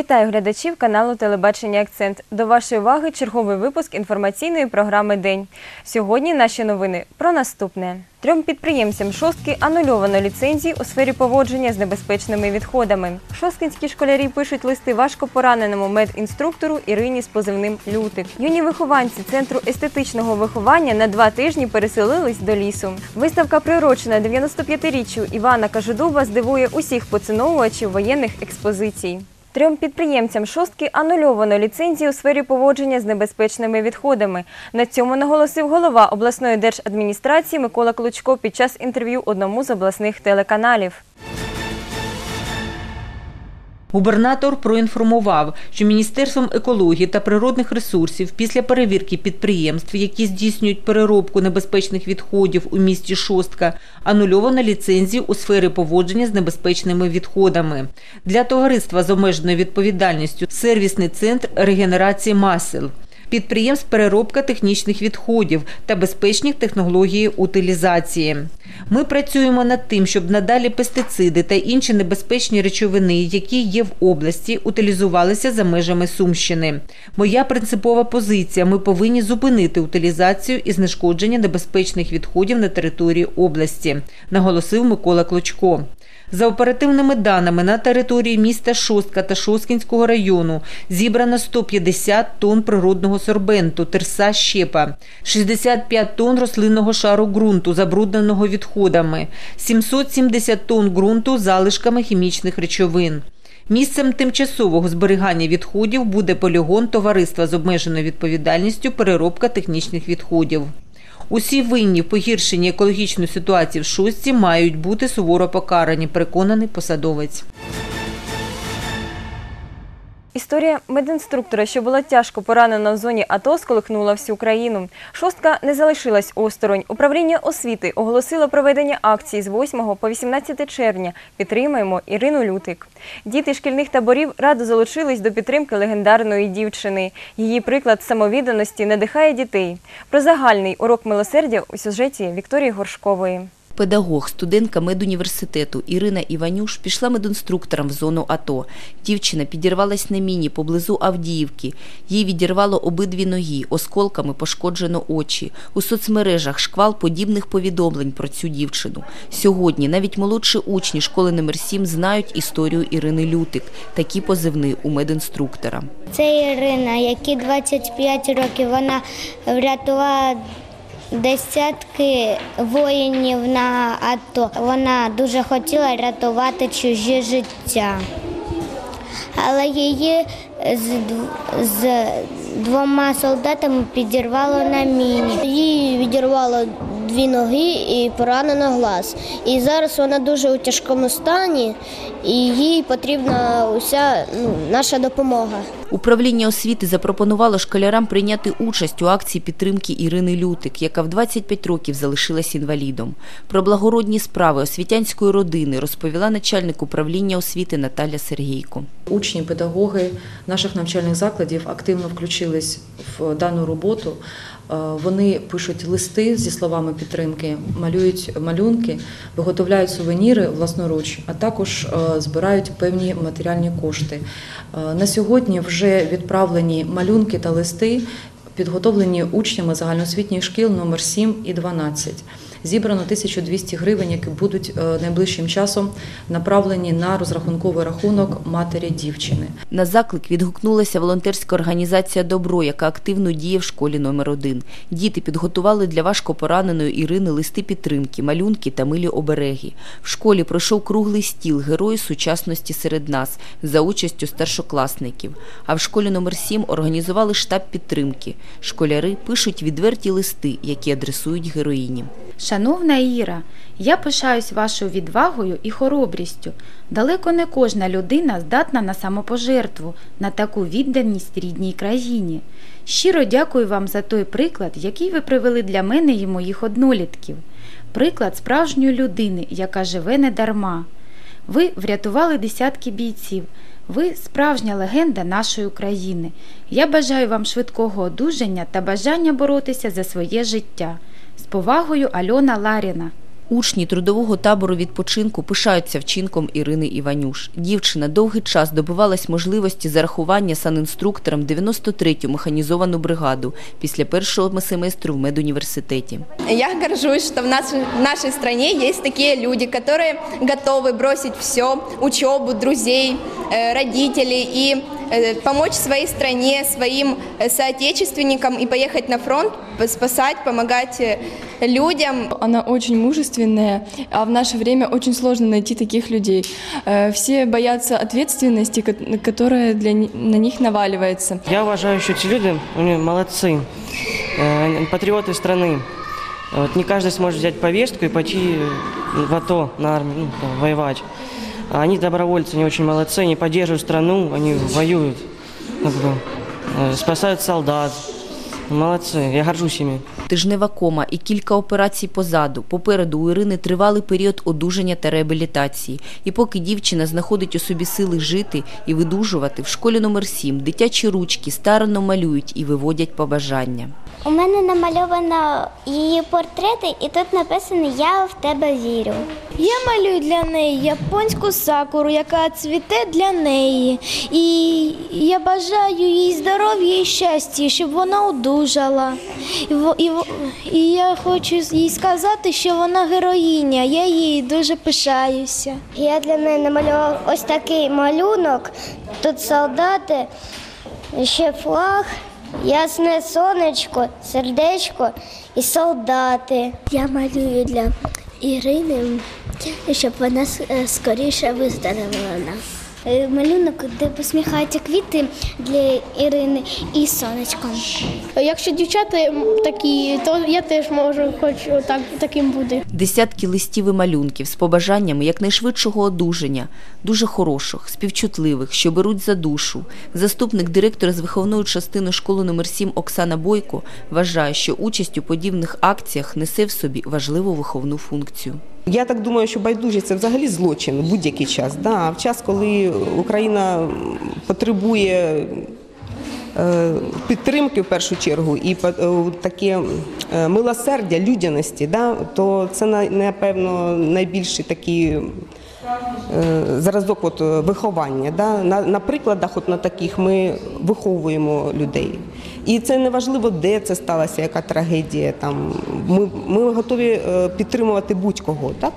Вітаю глядачів каналу Телебачення Акцент. До вашої уваги черговий випуск інформаційної програми День. Сьогодні наші новини про наступне. Трьом підприємцям шостки анульовано ліцензії у сфері поводження з небезпечними відходами. Шосткинські школярі пишуть листи важко пораненому медінструктору Ірині з позивним Лютик. Юні вихованці центру естетичного виховання на два тижні переселились до лісу. Виставка приурочена 95-річчю Івана Кажедуба здивує усіх поціновувачів воєнних експозицій. Трьом підприємцям шостки анульовано ліцензії у сфері поводження з небезпечними відходами. На цьому наголосив голова обласної держадміністрації Микола Клучко під час інтерв'ю одному з обласних телеканалів. Губернатор проінформував, що Міністерством екології та природних ресурсів після перевірки підприємств, які здійснюють переробку небезпечних відходів у місті Шостка, анульовано ліцензію у сфері поводження з небезпечними відходами. Для товариства з обмеженою відповідальністю сервісний центр регенерації масел. Підприємств переробка технічних відходів та безпечні технології утилізації. Ми працюємо над тим, щоб надалі пестициди та інші небезпечні речовини, які є в області, утилізувалися за межами Сумщини. Моя принципова позиція: ми повинні зупинити утилізацію і знешкодження небезпечних відходів на території області, наголосив Микола Клочко. За оперативними даними, на території міста Шостка та Шосткінського району зібрано 150 тонн природного сорбенту, терса щепа, 65 тонн рослинного шару ґрунту, забрудненого відходами, 770 тонн ґрунту залишками хімічних речовин. Місцем тимчасового зберігання відходів буде полігон товариства з обмеженою відповідальністю переробка технічних відходів. Усі винні в погіршенні екологічної ситуації в шостці мають бути суворо покарані, переконаний посадовець. Історія медінструктора, що була тяжко поранена в зоні АТО, сколихнула всю країну. Шостка не залишилась осторонь. Управління освіти оголосило проведення акції з 8 по 18 червня. Підтримаємо Ірину Лютик. Діти шкільних таборів радо залучились до підтримки легендарної дівчини. Її приклад самовідданості надихає дітей. Про загальний урок милосердя у сюжеті Вікторії Горшкової. Педагог, студентка медуніверситету Ірина Іванюш пішла медінструктором в зону АТО. Дівчина підірвалась на міні поблизу Авдіївки. Їй відірвало обидві ноги, осколками пошкоджено очі. У соцмережах шквал подібних повідомлень про цю дівчину. Сьогодні навіть молодші учні школи номер 7 знають історію Ірини Лютик. Такі позивни у медінструктора. Це Ірина, якій 25 років вона врятувала десятки воїнів на АТО. Вона дуже хотіла рятувати чужі життя, але її з, з двома солдатами підірвало на міні. Їй відірвало дві ноги і поранено глаз. І зараз вона дуже у тяжкому стані, і їй потрібна уся ну, наша допомога. Управління освіти запропонувало школярам прийняти участь у акції підтримки Ірини Лютик, яка в 25 років залишилась інвалідом. Про благородні справи освітянської родини розповіла начальник управління освіти Наталя Сергійко. Учні, педагоги наших навчальних закладів активно включились в дану роботу. Е, Вони пишуть листи зі словами підтримки, малюють малюнки, виготовляють сувеніри власноруч, а також е, збирають певні матеріальні кошти. Е, На сьогодні вже відправлені малюнки та листи, підготовлені учнями загальноосвітніх шкіл номер 7 і 12. Зібрано 1200 гривень, які будуть е, найближчим часом направлені на розрахунковий рахунок матері дівчини. На заклик відгукнулася волонтерська організація Добро, яка активно діє в школі номер 1 Діти підготували для важко пораненої Ірини листи підтримки, малюнки та милі обереги. В школі пройшов круглий стіл Герої сучасності серед нас за участю старшокласників. А в школі номер 7 організували штаб підтримки. Школяри пишуть відверті листи, які адресують героїні. Шановна Іра, я пишаюсь вашою відвагою і хоробрістю. Далеко не кожна людина здатна на самопожертву, на таку відданість рідній країні. Щиро дякую вам за той приклад, який ви привели для мене і моїх однолітків. Приклад справжньої людини, яка живе недарма. Ви врятували десятки бійців. Ви справжня легенда нашої України. Я бажаю вам швидкого одужання та бажання боротися за своє життя. З повагою Альона Ларіна. Учні трудового табору відпочинку пишаються вчинком Ірини Іванюш. Дівчина довгий час добивалась можливості зарахування санінструктором 93-ю механізовану бригаду після першого семестру в медуніверситеті. Я горжусь, что в, нас, в нашей стране есть такие люди, которые готовы бросить все, учебу, друзей, э, родителей и э, помочь своей стране, своим э, соотечественникам и поехать на фронт, спасать, помогать э, людям. Она очень мужественная, а в наше время очень сложно найти таких людей. Э, Все боятся ответственности, ко- которая для, на них наваливается. Я уважаю, что эти люди они молодцы, э, патриоты страны. Вот не каждый сможет взять повестку и пойти э, в АТО на армию, ну, воевать. А они добровольцы, они очень молодцы, они поддерживают страну, они воюют, как бы, э, спасают солдат. Молодцы, я горжусь ими. Тижнева кома і кілька операцій позаду. Попереду у Ірини тривалий період одужання та реабілітації. І поки дівчина знаходить у собі сили жити і видужувати, в школі номер 7 дитячі ручки старанно малюють і виводять побажання. У мене намальовано її портрети, і тут написано Я в тебе вірю. Я малюю для неї японську сакуру, яка цвіте для неї. І я бажаю їй здоров'я і щастя, щоб вона одужала. І, і, і я хочу їй сказати, що вона героїня. Я їй дуже пишаюся. Я для неї намалював ось такий малюнок. Тут солдати, ще флаг, ясне сонечко, сердечко і солдати. Я малюю для Ірини, щоб вона е, скоріше виздоровила Е, Малюнок, де посміхаються квіти для Ірини і сонечком. Якщо дівчата такі, то я теж можу, хочу так, таким бути. Десятки листів і малюнків з побажаннями якнайшвидшого одужання, дуже хороших, співчутливих, що беруть за душу. Заступник директора з виховної частини школи номер 7 Оксана Бойко вважає, що участь у подібних акціях несе в собі важливу виховну функцію. Я так думаю, що байдужість це взагалі злочин у будь-який час. Да, а в час, коли Україна потребує е, підтримки в першу чергу і е, таке е, милосердя, людяності, да, то це напевно найбільший такий зразок от, виховання. Да. На, на прикладах от на таких ми виховуємо людей. І це не важливо, де це сталося, яка трагедія. Там ми, ми готові е, підтримувати будь-кого. Так?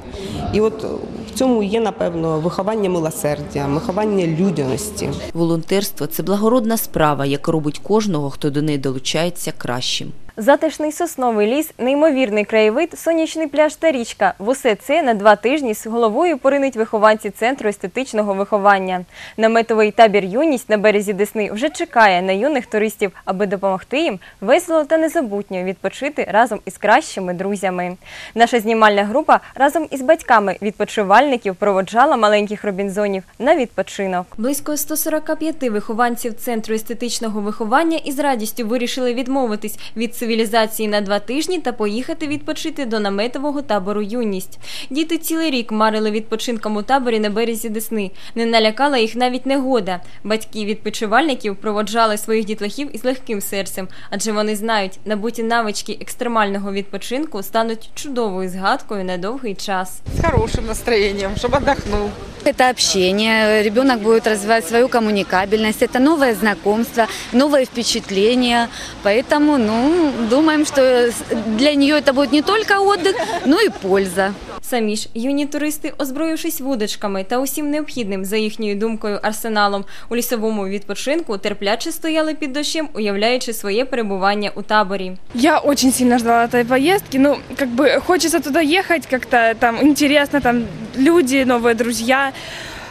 І от в цьому є, напевно, виховання милосердя, виховання людяності. Волонтерство це благородна справа, яка робить кожного, хто до неї долучається кращим. Затишний сосновий ліс, неймовірний краєвид, сонячний пляж та річка. В усе це на два тижні з головою поринуть вихованці центру естетичного виховання. Наметовий табір юність на березі Десни вже чекає на юних туристів, аби допомогти їм весело та незабутньо відпочити разом із кращими друзями. Наша знімальна група разом із батьками відпочивальників проводжала маленьких робінзонів на відпочинок. Близько 145 вихованців центру естетичного виховання із радістю вирішили відмовитись від цивілізації на два тижні та поїхати відпочити до наметового табору Юність. Діти цілий рік марили відпочинком у таборі на березі Десни. Не налякала їх навіть негода. Батьки відпочивальників проводжали своїх дітлахів із легким серцем, адже вони знають, набуті навички екстремального відпочинку стануть чудовою згадкою на довгий час. С хорошим настроением, чтобы отдохнул. Это общение, ребенок будет развивать свою коммуникабельность, это новое знакомство, новые впечатления. Поэтому, ну, думаем, что для нее это будет не только отдых, но и польза. Самі ж юні туристи, озброївшись вудочками та усім необхідним, за їхньою думкою, арсеналом у лісовому відпочинку, терпляче стояли під дощем, уявляючи своє перебування у таборі. Я очень сильно ждала этой поездки. Ну, как бы хочется туда ехать, как-то там интересно, там люди, новые друзья.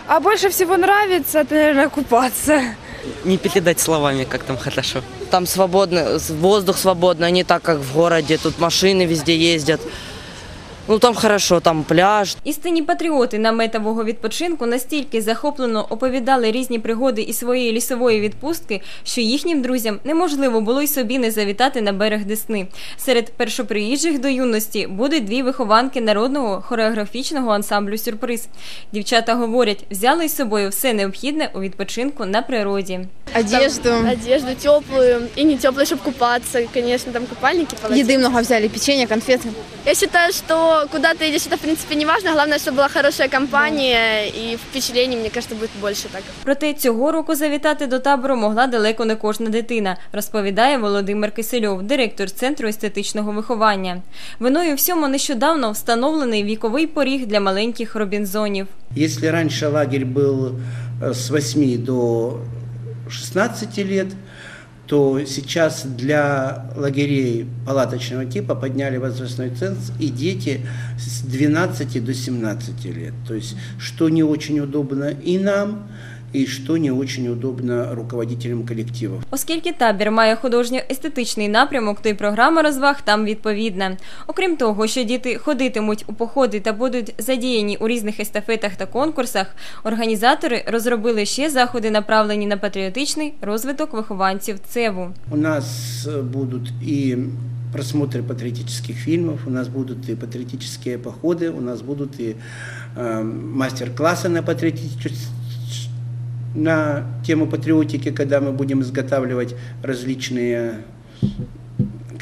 А больше всего нравится, это, наверное, купаться. Не передать словами, как там хорошо. Там свободный, воздух свободный, не так, как в городе. Тут машины везде ездят. Ну, там хорошо, там пляж, Істинні патріоти наметового відпочинку настільки захоплено оповідали різні пригоди із своєї лісової відпустки, що їхнім друзям неможливо було й собі не завітати на берег Десни. Серед першоприїжджих до юності будуть дві вихованки народного хореографічного ансамблю Сюрприз. Дівчата говорять, взяли із собою все необхідне у відпочинку на природі. Одежду. одежду теплую и не теплую, чтобы купаться. Конечно, там купальники. Еды много взяли, печенье, конфеты. Я считаю, что но куда ты едешь, это в принципе не важно. Главное, чтобы была хорошая компания и впечатлений, мне кажется, будет больше так. Проте цього року завітати до табору могла далеко не кожна дитина, розповідає Володимир Кисельов, директор центру естетичного виховання. Виною всьому нещодавно встановлений віковий поріг для маленьких робінзонів. Если раньше лагерь был э, с 8 до 16 лет, то сейчас для лагерей палаточного типа подняли возрастной ценз и дети с 12 до 17 лет. То есть, что не очень удобно и нам, и что не очень удобно руководителям коллективов. Оскільки табір має художньо-естетичний напрямок, то й програма розваг там відповідна. Окрім того, що діти ходитимуть у походи та будуть задіяні у різних естафетах та конкурсах, організатори розробили ще заходи, направлені на патріотичний розвиток вихованців ЦЕВу. У нас э, будут и просмотры патриотических фильмов, у нас будут и патриотические походы, у нас будут и э, мастер-классы на патриотические на тему патриотики, когда мы будем изготавливать различные,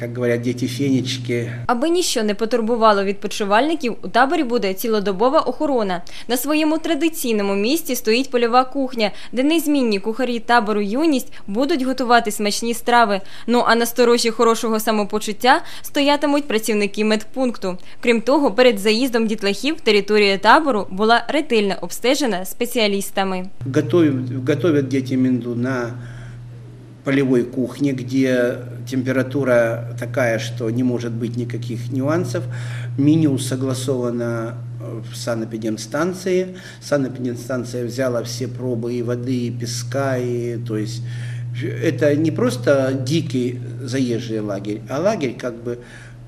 как говорят дети, фенечки. Аби ніщо не потурбувало відпочивальників, у таборі буде цілодобова охорона. На своєму традиційному місці стоїть польова кухня, де незмінні кухарі табору юність будуть готувати смачні страви. Ну а на сторожі хорошого самопочуття стоятимуть працівники медпункту. Крім того, перед заїздом дітлахів територія табору була ретельно обстежена спеціалістами. Готовят, готовят дети Минду на полевой кухне, где температура такая, что не может быть никаких нюансов. Меню согласовано в санэпидемстанции. Санэпидемстанция взяла все пробы и воды, и песка, и, то есть это не просто дикий заезжий лагерь, а лагерь как бы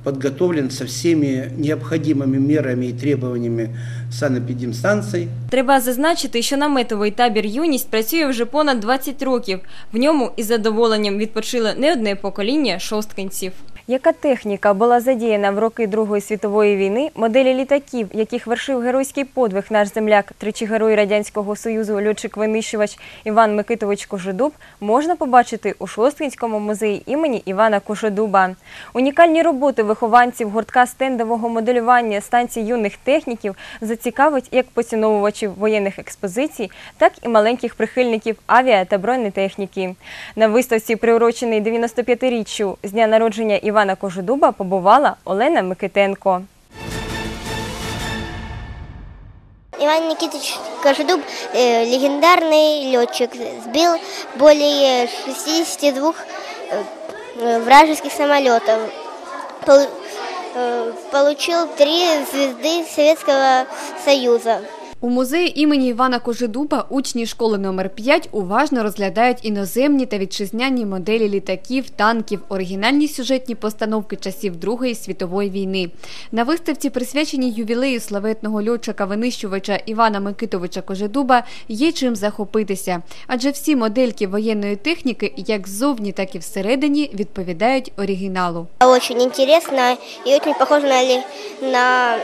подготовлен со всеми необходимыми мерами и требованиями санэпидемстанций. Треба зазначити, що наметовий табір юність працює вже понад 20 років. В ньому із задоволенням відпочили не одне покоління шосткинців. Яка техніка була задіяна в роки Другої світової війни, моделі літаків, яких вершив геройський подвиг наш земляк, тричі герой Радянського Союзу, льотчик-винищувач Іван Микитович Кожедуб, можна побачити у Шосткинському музеї імені Івана Кожедуба. Унікальні роботи вихованців гуртка стендового моделювання станції юних техніків зацікавить як поціновувачів воєнних експозицій, так і маленьких прихильників авіа та бронетехніки. На виставці, приурочений 95-річчю з дня народження Івана Кожедуба, побувала Олена Микитенко. Иван Никитич Кожедуб э, легендарный летчик, сбил более 62 э, вражеских самолетов, Пол- э, получил три звезды Советского Союза. У музеї імені Івана Кожедуба учні школи номер 5 уважно розглядають іноземні та вітчизняні моделі літаків, танків, оригінальні сюжетні постановки часів Другої світової війни. На виставці, присвяченій ювілею славетного льотчика-винищувача Івана Микитовича Кожедуба, є чим захопитися, адже всі модельки воєнної техніки, як ззовні, так і всередині, відповідають оригіналу. Очень интересно и очень похоже на, ли- на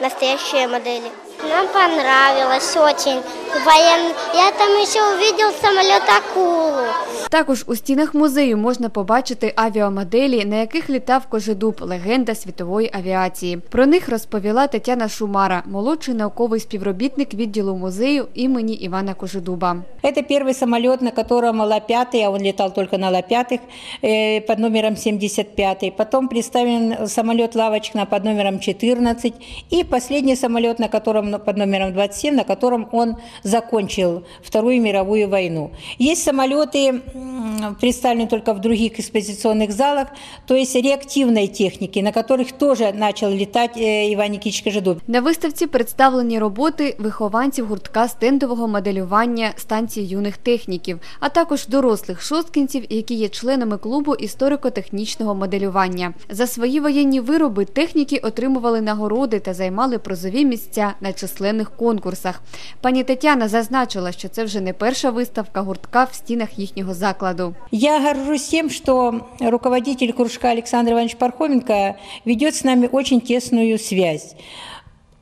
настоящие модели. Нам понравилось очень. Воен... Я там еще увидел самолет акулу. Також у стінах музею можна побачити авіамоделі, на яких літав Кожедуб, легенда світової авіації. Про них розповіла Тетяна Шумара, молодший науковий співробітник відділу музею імені Івана Кожедуба. Это первый самолет, на котором Ла-5, а он летал только на Ла-5 э, под номером 75. Потом представлен самолет «Лавочка» под номером 14. И последний самолет, на котором ну, под номером 27, на котором он закончил Вторую мировую войну. Есть самолеты, м, представленные только в других экспозиционных залах, то есть реактивной техники, на которых тоже начал летать э, Иван Никитич Кожедуб. На виставці представлені роботи вихованців гуртка стендового моделювання станції юних техніків, а також дорослих шосткінців, які є членами клубу історико-технічного моделювання. За свої воєнні вироби техніки отримували нагороди та займали призові місця на численних конкурсах. Пані Тетяна зазначила, що це вже не перша виставка гуртка в стінах їхнього закладу. Я горжусь тем, что руководитель кружка Александр Иванович Пархоменко ведет с нами очень тесную связь.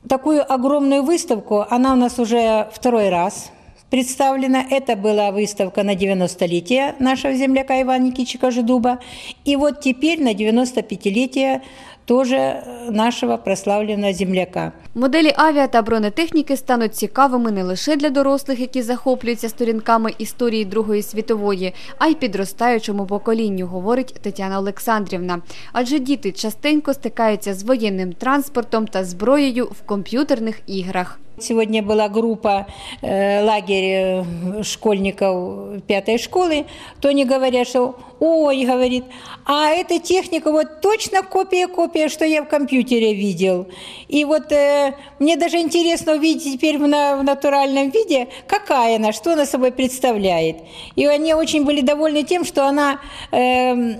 Такую огромную выставку, она у нас уже второй раз представлена. Это была выставка на 90-летие нашего земляка Ивана Никитича Кожедуба. И вот теперь на 95-летие тоже нашего прославленного земляка. Моделі авіа та бронетехніки стануть цікавими не лише для дорослих, які захоплюються сторінками історії Другої світової, а й підростаючому поколінню, говорить Тетяна Олександрівна. Адже діти частенько стикаються з воєнним транспортом та зброєю в комп'ютерних іграх. Сегодня была группа, э, лагерь э, школьников пятой школы. Тони говорят, что ой, говорит, а эта техника вот точно копия-копия, что я в компьютере видел. И вот э, мне даже интересно увидеть теперь в, на- в натуральном виде, какая она, что она собой представляет. И они очень были довольны тем, что она, эм,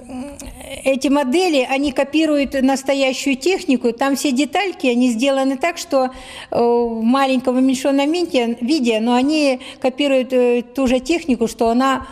эти модели, они копируют настоящую технику. Там все детальки, они сделаны так, что э, в маленьком уменьшенном виде, но они копируют э, ту же технику, что она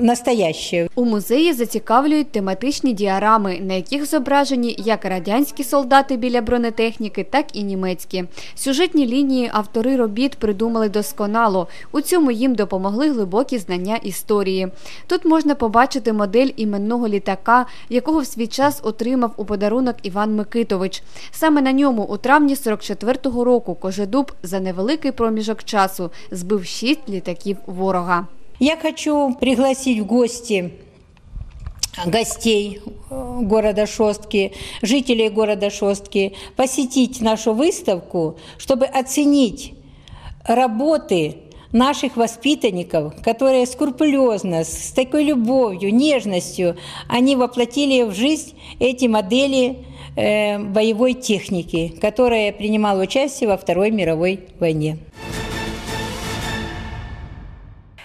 настоящая. У музеї зацікавлюють тематичні діарами, на яких зображені як радянські солдати біля бронетехніки, так і німецькі. Сюжетні лінії автори робіт придумали досконало. У цьому їм допомогли глибокі знання історії. Тут можна побачити модель іменного літака, якого в свій час отримав у подарунок Іван Микитович. Саме на ньому у травні 44-го року Кожедуб за невеликий проміжок часу збив шість літаків ворога. Я хочу пригласить в гости гостей э, города Шостки, жителей города Шостки, посетить нашу выставку, чтобы оценить работы наших воспитанников, которые скрупулезно, с такой любовью, нежностью, они воплотили в жизнь эти модели э, боевой техники, которая принимала участие во Второй мировой войне.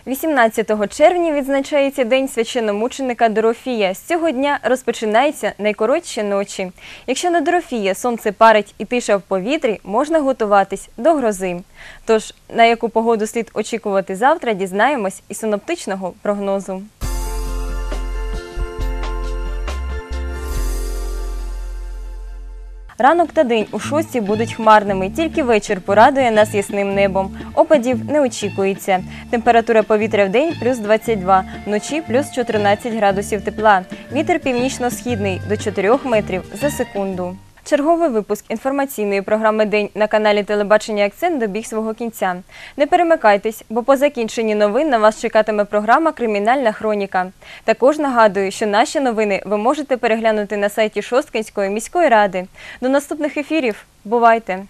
18 червня відзначається День священномученика Дорофія. З цього дня розпочинаються найкоротші ночі. Якщо на Дорофія сонце парить і тиша в повітрі, можна готуватись до грози. Тож, на яку погоду слід очікувати завтра, дізнаємось із синоптичного прогнозу. Ранок та день у шості будуть хмарними, тільки вечір порадує нас ясним небом. Опадів не очікується. Температура повітря в день плюс 22, вночі плюс 14 градусів тепла. Вітер північно-східний до 4 метрів за секунду. Черговий випуск інформаційної програми День на каналі Телебачення Акцент добіг свого кінця. Не перемикайтесь, бо по закінченні новин на вас чекатиме програма Кримінальна хроніка. Також нагадую, що наші новини ви можете переглянути на сайті Шосткинської міської ради. До наступних ефірів. Бувайте!